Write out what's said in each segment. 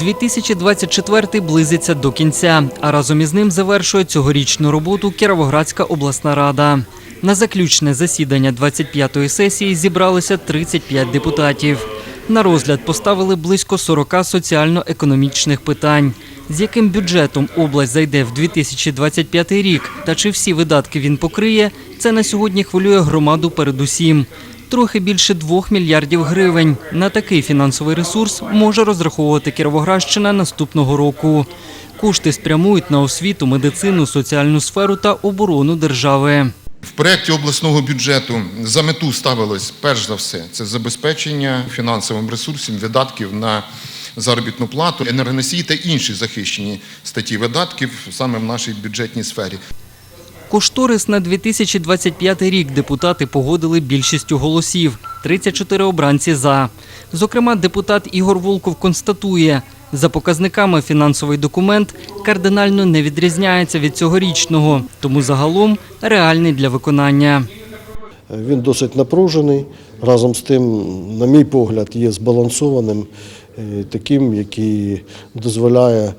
2024 близиться до кінця, а разом із ним завершує цьогорічну роботу Кіровоградська обласна рада. На заключне засідання 25-ї сесії зібралися 35 депутатів. На розгляд поставили близько 40 соціально-економічних питань. З яким бюджетом область зайде в 2025 рік та чи всі видатки він покриє, це на сьогодні хвилює громаду передусім. Трохи більше 2 мільярдів гривень. На такий фінансовий ресурс може розраховувати Кіровоградщина наступного року. Кошти спрямують на освіту, медицину, соціальну сферу та оборону держави. В проєкті обласного бюджету за мету ставилось перш за все це забезпечення фінансовим ресурсом видатків на заробітну плату, енергоносії та інші захищені статті видатків саме в нашій бюджетній сфері. Кошторис на 2025 рік депутати погодили більшістю голосів 34 обранці за. Зокрема, депутат Ігор Волков констатує, за показниками фінансовий документ кардинально не відрізняється від цьогорічного, тому загалом реальний для виконання. Він досить напружений. Разом з тим, на мій погляд, є збалансованим, е, таким, який дозволяє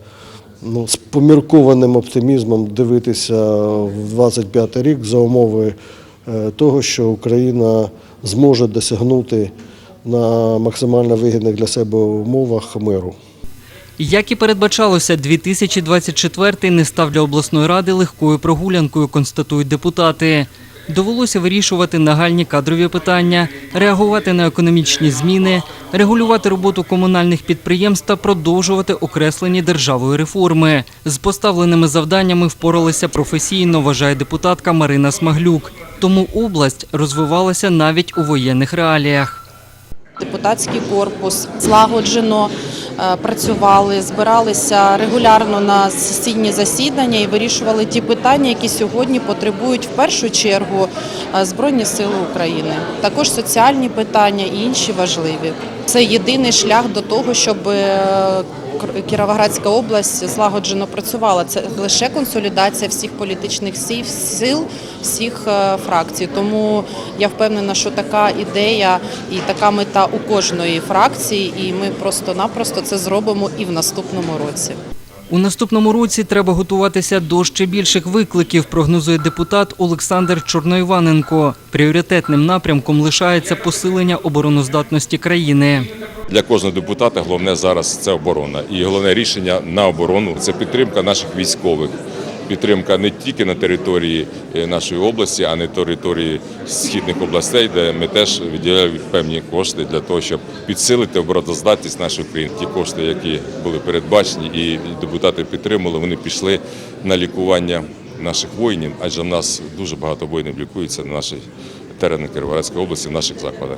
ну, з поміркованим оптимізмом дивитися в 25 рік за умови е, того, що Україна зможе досягнути на максимально вигідних для себе умовах миру. Як і передбачалося, 2024 не став для обласної ради легкою прогулянкою, констатують депутати. Довелося вирішувати нагальні кадрові питання, реагувати на економічні зміни, регулювати роботу комунальних підприємств та продовжувати окреслені державою реформи. З поставленими завданнями впоралися професійно, вважає депутатка Марина Смаглюк. Тому область розвивалася навіть у воєнних реаліях. Депутатський корпус злагоджено працювали, збиралися регулярно на сесійні засідання і вирішували ті питання, які сьогодні потребують в першу чергу е, Збройні Сили України. Також соціальні питання і інші важливі. Це єдиний шлях до того, щоб е, Кіровоградська область злагоджено працювала. Це лише консолідація всіх політичних сил, всіх е, фракцій. Тому я впевнена, що така ідея і така мета у кожної фракції, і ми просто-напросто це зробимо і в наступному році. У наступному році треба готуватися до ще більших викликів, прогнозує депутат Олександр Чорноіваненко. Пріоритетним напрямком лишається посилення обороноздатності країни. Для кожного депутата головне зараз це оборона. І головне рішення на оборону це підтримка наших військових. Підтримка не тільки на території е, нашої області, а не території східних областей, де ми теж виділяємо певні кошти для того, щоб підсилити обороноздатність нашої країни. Ті кошти, які були передбачені, і депутати підтримали, вони пішли на лікування наших воїнів, адже в нас дуже багато воїнів лікуються на нашій терені Кіровоградської області, в наших закладах.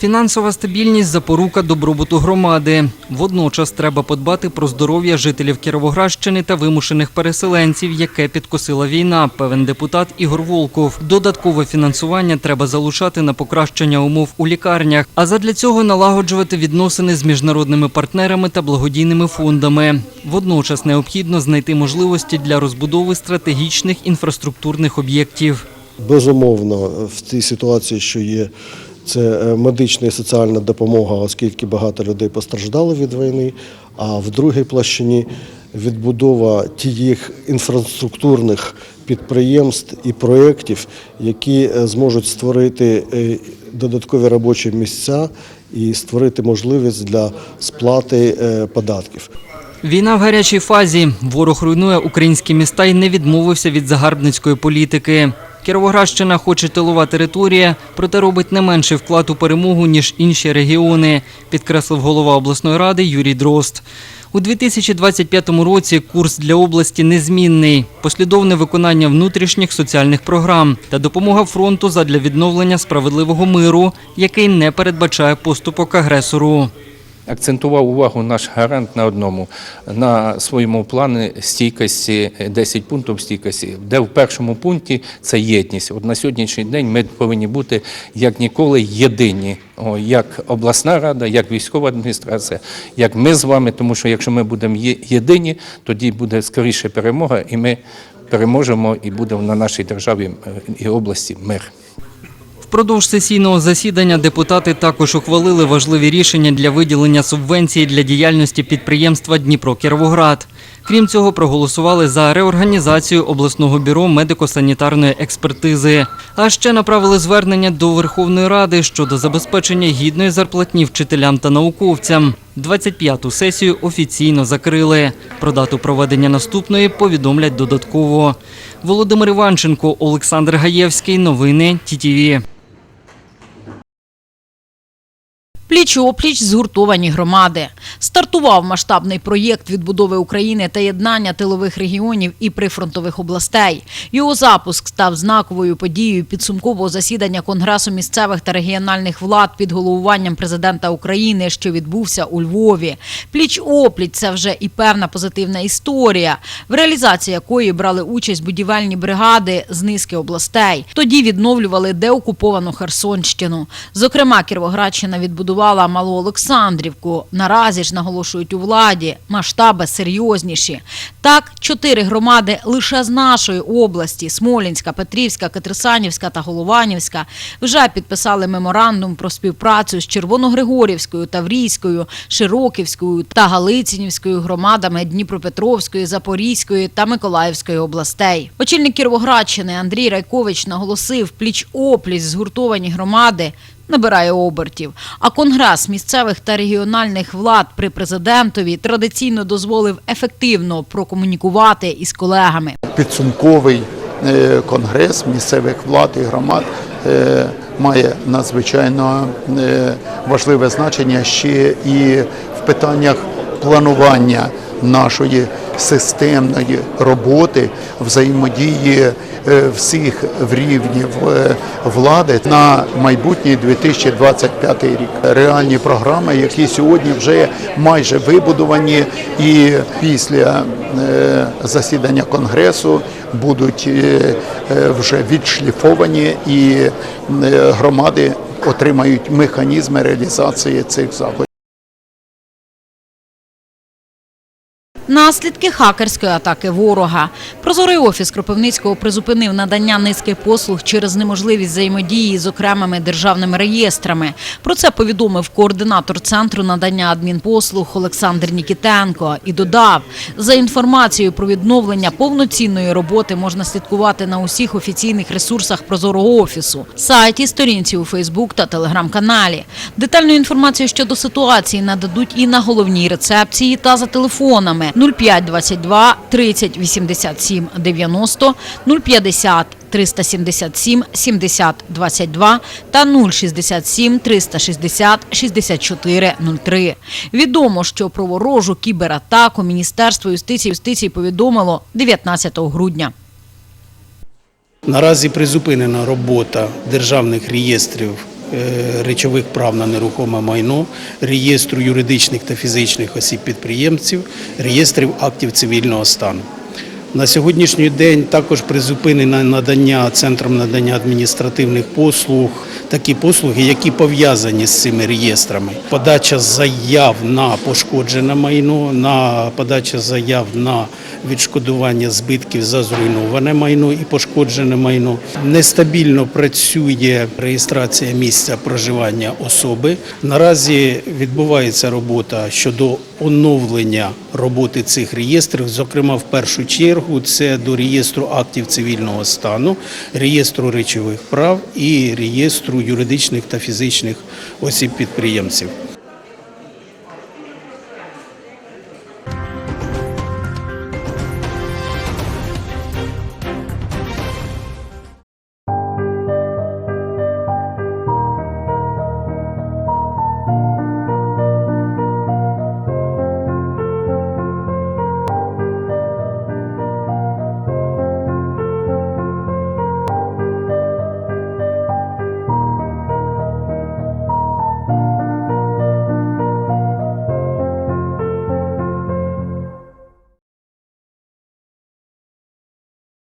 Фінансова стабільність запорука добробуту громади. Водночас треба подбати про здоров'я жителів Кіровоградщини та вимушених переселенців, яке підкосила війна, певен депутат Ігор Волков. Додаткове фінансування треба залучати на покращення умов у лікарнях, а задля цього налагоджувати відносини з міжнародними партнерами та благодійними фондами. Водночас необхідно знайти можливості для розбудови стратегічних інфраструктурних об'єктів. Безумовно, в цій ситуації, що є, це е, медична і соціальна допомога, оскільки багато людей постраждало від війни. А в другій площині відбудова тих інфраструктурних підприємств і проєктів, які е, зможуть створити е, додаткові робочі місця і створити можливість для сплати податків. Війна в гарячій фазі. Ворог руйнує українські міста і не відмовився від загарбницької політики. Кіровоградщина хоче тилова територія, проте робить не менший вклад у перемогу, ніж інші регіони, підкреслив голова обласної ради Юрій Дрозд. У 2025 році курс для області незмінний, послідовне виконання внутрішніх соціальних програм та допомога фронту задля відновлення справедливого миру, який не передбачає поступок агресору. Акцентував увагу наш гарант на одному на своєму плані стійкості 10 пунктів стійкості, де в першому пункті це єдність. От на сьогоднішній день ми повинні бути як ніколи єдині, О, як обласна рада, як військова адміністрація, як ми з вами. Тому що якщо ми будемо єдині, тоді буде скоріше перемога, і ми переможемо, і буде на нашій державі е, і області мир. Впродовж сесійного засідання депутати також ухвалили важливі рішення для виділення субвенції для діяльності підприємства Дніпро Кіровоград. Крім цього, проголосували за реорганізацію обласного бюро медико-санітарної експертизи. А ще направили звернення до Верховної Ради щодо забезпечення гідної зарплатні вчителям та науковцям. 25-ту сесію офіційно закрили. Про дату проведення наступної повідомлять додатково. Володимир Іванченко, Олександр Гаєвський. Новини ТІТІВІ. Пліч-опліч згуртовані громади. Стартував масштабний проєкт відбудови України та єднання тилових регіонів і прифронтових областей. Його запуск став знаковою подією підсумкового засідання Конгресу місцевих та регіональних влад під головуванням президента України, що відбувся у Львові. Пліч-опліч це вже і певна позитивна історія, в реалізації якої брали участь будівельні бригади з низки областей. Тоді відновлювали деокуповану Херсонщину. Зокрема, Кіровоградщина відбудувала Малоолександрівку. Наразі ж наголошують у владі, масштаби серйозніші. Так, чотири громади лише з нашої області Смолінська, Петрівська, Катрисанівська та Голованівська вже підписали меморандум про співпрацю з Червоногригорівською, Таврійською, Широківською та Галицинівською громадами Дніпропетровської, Запорізької та Миколаївської областей. Очільник Кіровоградщини Андрій Райкович наголосив, пліч-опліч згуртовані громади набирає обертів. А конгрес місцевих та регіональних влад при президентові традиційно дозволив ефективно прокомунікувати із колегами. підсумковий е, конгрес місцевих влад і громад е, має надзвичайно е, важливе значення ще і в питаннях планування нашої системної роботи, взаємодії е, всіх рівнів е, влади на майбутній 2025 рік. Реальні програми, які сьогодні вже майже вибудовані, і після е, засідання конгресу будуть вже відшліфовані, і громади отримають механізми реалізації цих заходів. Наслідки хакерської атаки ворога. Прозорий офіс Кропивницького призупинив надання низки послуг через неможливість взаємодії з окремими державними реєстрами. Про це повідомив координатор центру надання адмінпослуг Олександр Нікітенко і додав, за інформацією про відновлення повноцінної роботи можна слідкувати на усіх офіційних ресурсах Прозорого офісу, сайті, сторінці у Фейсбук та Телеграм-каналі. Детальну інформацію щодо ситуації нададуть і на головній рецепції та за телефонами 0522 30 87 90, 050 377 70 22 та 067 360 64 03. Відомо, що про ворожу кібератаку Міністерство юстиції юстиції повідомило 19 грудня. Наразі призупинена робота державних реєстрів речових прав на нерухоме майно, реєстру юридичних та фізичних осіб-підприємців, реєстрів актів цивільного стану. На сьогоднішній день також призупинено надання центром надання адміністративних послуг, такі послуги, які пов'язані з цими реєстрами. Подача заяв на пошкоджене майно, на подача заяв на відшкодування збитків за зруйноване майно і пошкоджене майно. Нестабільно працює реєстрація місця проживання особи. Наразі відбувається робота щодо оновлення роботи цих реєстрів, зокрема в першу чергу це до реєстру актів цивільного стану, реєстру речових прав і реєстру юридичних та фізичних осіб підприємців.